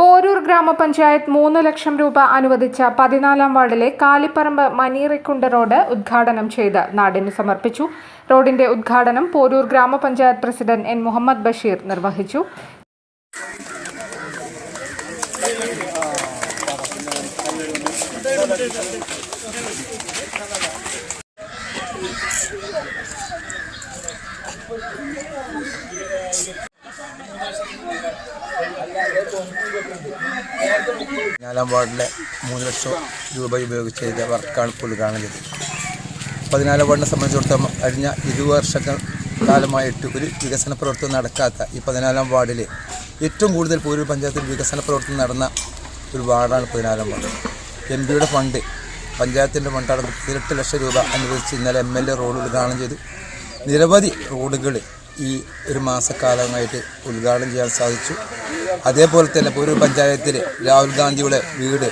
പോരൂർ ഗ്രാമപഞ്ചായത്ത് മൂന്ന് ലക്ഷം രൂപ അനുവദിച്ച പതിനാലാം വാർഡിലെ കാലിപ്പറമ്പ് മനീറിക്കുണ്ട് റോഡ് ഉദ്ഘാടനം ചെയ്ത് നാടിന് സമർപ്പിച്ചു. റോഡിന്റെ ഉദ്ഘാടനം പോരൂർ ഗ്രാമപഞ്ചായത്ത് പ്രസിഡന്റ് എൻ മുഹമ്മദ് ബഷീർ നിർവഹിച്ചു. നാലാം വാർഡിലെ മൂന്ന് ലക്ഷം രൂപ ഉപയോഗിച്ച് ചെയ്ത വർക്കാണ് ഇപ്പോൾ ഉദ്ഘാടനം പതിനാലാം വാർഡിനെ സംബന്ധിച്ചിടത്തോളം കഴിഞ്ഞ ഇരു വർഷ കാലമായിട്ട് ഒരു വികസന പ്രവർത്തനം നടക്കാത്ത ഈ പതിനാലാം വാർഡിൽ ഏറ്റവും കൂടുതൽ പൂരൂർ പഞ്ചായത്തിൽ വികസന പ്രവർത്തനം നടന്ന ഒരു വാർഡാണ് പതിനാലാം വാർഡ്. എം പിയുടെ ഫണ്ട് പഞ്ചായത്തിന്റെ ഫണ്ടാണ് പതിനെട്ട് ലക്ഷം രൂപ അനുവദിച്ച് ഇന്നലെ എം എൽ എ റോഡ് ഉദ്ഘാടനം ചെയ്തു. നിരവധി റോഡുകൾ ഈ ഒരു മാസക്കാലമായിട്ട് ഉദ്ഘാടനം ചെയ്യാൻ സാധിച്ചു. അതേപോലെ തന്നെ പൂരൂർ പഞ്ചായത്തിൽ രാഹുൽ ഗാന്ധിയുടെ വീട്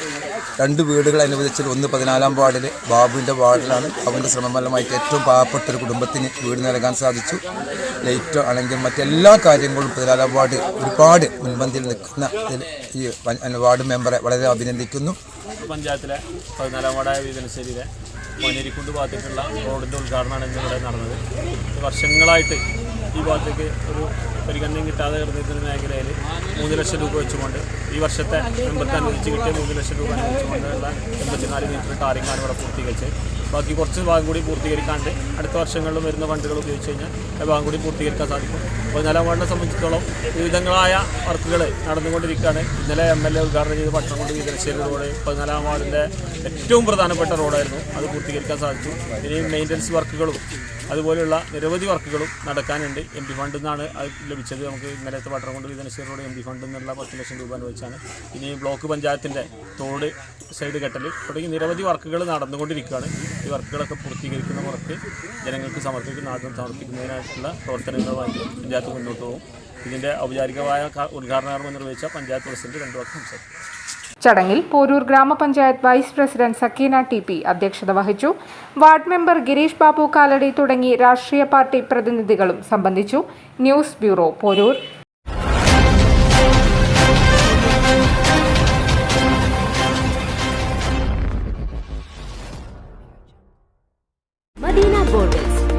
രണ്ട് വീടുകൾ അനുവദിച്ചത് ഒന്ന് പതിനാലാം വാർഡിൽ ബാബുവിന്റെ വാർഡിലാണ്. ബാബുവിന്റെ ശ്രമഫലമായിട്ട് ഏറ്റവും പാവപ്പെട്ട ഒരു കുടുംബത്തിന് വീട് നൽകാൻ സാധിച്ചു. ലൈറ്റോ ആണെങ്കിൽ മറ്റെല്ലാ കാര്യങ്ങളും പതിനാലാം വാർഡ് ഒരുപാട് മുൻപന്തിയിൽ നിൽക്കുന്ന ഈ വാർഡ് മെമ്പറെ വളരെ അഭിനന്ദിക്കുന്നു. പഞ്ചായത്തിലെ പതിനാലാം വാർഡായ വീതനശ്ശേരിയിലെ മണേരിക്കുണ്ട് ഭാഗത്തേക്കുള്ള റോഡിന്റെ ഉദ്ഘാടനമാണ് ഇന്ന് ഇവിടെ നടന്നത്. വർഷങ്ങളായിട്ട് ഈ ഭാഗത്തേക്ക് ഒരു പരിഗണനയും കിട്ടാതെ കിടന്നിരുന്ന മേഖലയിൽ മൂന്ന് ലക്ഷം രൂപ വെച്ചുകൊണ്ട് ഈ വർഷത്തെ എൺപത്തി അനുവദിച്ച് കിട്ടിയ മൂന്ന് ലക്ഷം രൂപ അനുവദിച്ചുകൊണ്ടുള്ള എൺപത്തിനാല് മീറ്റർ ടാറിങ്ങാണ് ഇവിടെ പൂർത്തീകരിച്ചത്. ബാക്കി കുറച്ച് ഭാഗം കൂടി പൂർത്തീകരിക്കാണ്ട് അടുത്ത വർഷങ്ങളിലും വരുന്ന ഫണ്ടുകൾ ഉപയോഗിച്ച് കഴിഞ്ഞാൽ ഭാഗം കൂടി പൂർത്തീകരിക്കാൻ സാധിക്കും. പതിനാലാം വാർഡിനെ സംബന്ധിച്ചിടത്തോളം വിവിധങ്ങളായ വർക്കുകൾ നടന്നുകൊണ്ടിരിക്കുകയാണ്. ഇന്നലെ എം എൽ എ ഉദ്ഘാടനം ചെയ്ത് പട്ടണംകൊണ്ട് വീതനശ്ശേരി റോഡ് പതിനാലാം വാർഡിന്റെ ഏറ്റവും പ്രധാനപ്പെട്ട റോഡായിരുന്നു. അത് പൂർത്തീകരിക്കാൻ സാധിച്ചു. ഇനി മെയിന്റനൻസ് വർക്കുകളും അതുപോലെയുള്ള നിരവധി വർക്കുകളും നടക്കാനുണ്ട്. എം പി ഫണ്ടിൽ നിന്നാണ് അത് ലഭിച്ചത്. നമുക്ക് ഇന്നലത്തെ പട്ടണം കൊണ്ട് വീതനശ്ശേരി റോഡ് എം പി ഫണ്ടിൽ നിന്നുള്ള പത്ത് ലക്ഷം രൂപ അനുവദിച്ചാണ്. ഇനി ബ്ലോക്ക് പഞ്ചായത്തിന്റെ തോട് സൈഡ് കെട്ടൽ. തുടങ്ങി നിരവധി വർക്കുകൾ നടന്നുകൊണ്ടിരിക്കുകയാണ്. ഈ വർക്കുകളൊക്കെ പൂർത്തീകരിക്കുന്ന വർക്ക് ജനങ്ങൾക്ക് സമർപ്പിക്കുന്ന ആദ്യം സമർപ്പിക്കുന്നതിനായിട്ടുള്ള പ്രവർത്തനങ്ങളുമായിട്ട് പഞ്ചായത്ത് മുന്നോട്ട് പോകും. ഇതിന്റെ ഔപചാരികമായ ഉദ്ഘാടന നിർവഹിച്ച പഞ്ചായത്ത് പ്രസിഡന്റ് രണ്ടു വാക്ക് സംസാരിക്കും ചടങ്ങിൽ പോരൂർ ഗ്രാമപഞ്ചായത്ത് vice president Sakeena T P അധ്യക്ഷത വഹിച്ചു. വാർഡ് മെമ്പർ ഗിരീഷ് ബാബു കാലടി തുടങ്ങി രാഷ്ട്രീയ പാർട്ടി പ്രതിനിധികളും സംബന്ധിച്ചു. News bureau Poroor.